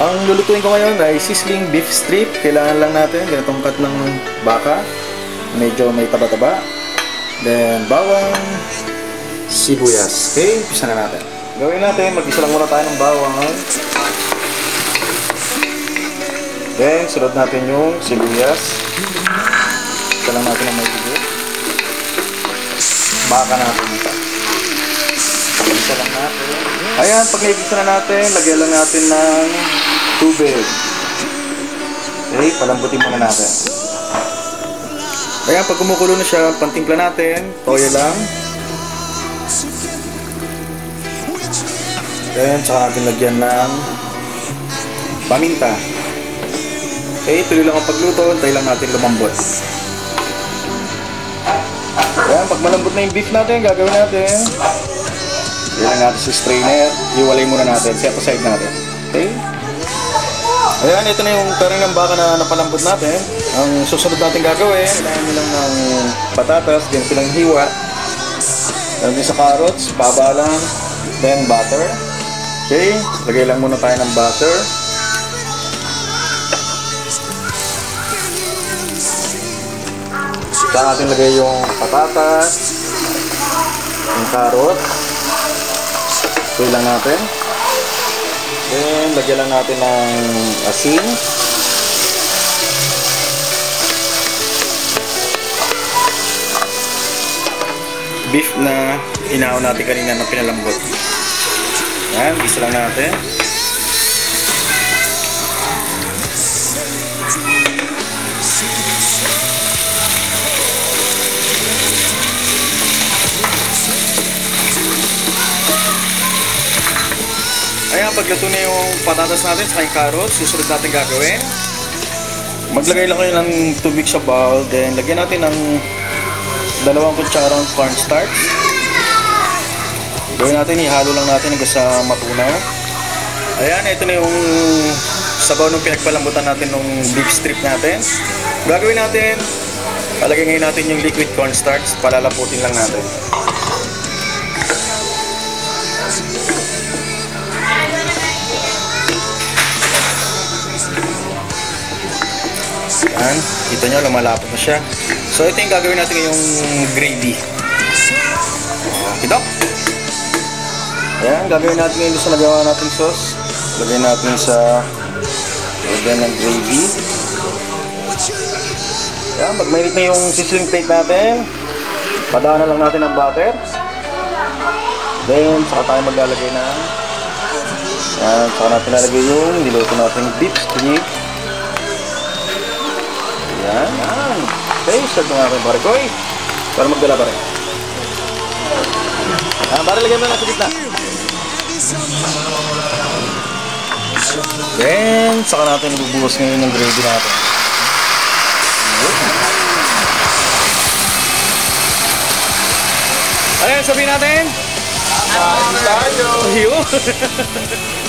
Ang lulutuin ko ngayon ay sizzling beef strip. Kailangan lang natin ganitong cut ng baka. Medyo may taba-taba. Then, bawang sibuyas. Okay, umpisa na natin. Gawin natin, mag-isa lang muna tayo ng bawang. Then, sunod natin yung sibuyas. Isa lang natin. Baka natin ito. Isa lang natin. Ayan, pag naigisa na natin, lagyan lang natin ng tubig. Okay, palambutin muna natin. Ayan, pag kumukulo na siya, pantimpla natin, toyo lang. Then, saka natin lagyan ng paminta. Okay, tuloy lang ang pagluto, tayo lang natin lumambot. Pag malambot na yung beef natin, gagawin natin. Ilan natin sa strainer, iwalay muna natin, set aside natin. Okay? Ayan, ito na yung karang ng baka na napalambot natin. Ang susunod natin gagawin, kailangan nyo lang ng patatas, din silang hiwa. Lagyan din sa carrots, baba lang, then butter. Okay, lagay lang muna tayo ng butter. Saka natin lagay yung patatas, yung carrots. Okay lang natin. Then, lagyan lang natin ng asin. Beef na inaw natin kanina na pinalambot. Yan, gisa lang natin. Ayan, pagluto na yung patatas natin sa carrots, susunod natin gagawin. Maglagay lang kayo ng tubig sa bowl, then lagyan natin ng dalawang kutsarang cornstarch. Gawin natin, ihalo lang natin hanggang sa matunaw. Ayan, ito na yung sabaw ng pinagpalambutan natin ng beef strip natin. Gagawin natin, palagay ngayon natin yung liquid cornstarch, palalaputin lang natin. Yan. Kita nyo, lumalapot na siya. So, ito yung gagawin natin yung gravy. Kidok. Ayan, gagawin natin yung sa nagawa natin sauce. Lagay natin sa lagyan ng gravy. Ayan, pag mainit na yung sizzling plate natin, padaanan lang natin ng butter. Then, saka tayo maglalagay na Ayan, saka natin lalagay yung niluto natin beef strip. Yan, yan. Okay, start na natin pare ko. Para magdala pare. Ah, pare lagyan mo na sa gitna. Then, saka natin bubuhos ngayon ng gravy natin. Ano yan sabihin natin? Tayo! Ayun!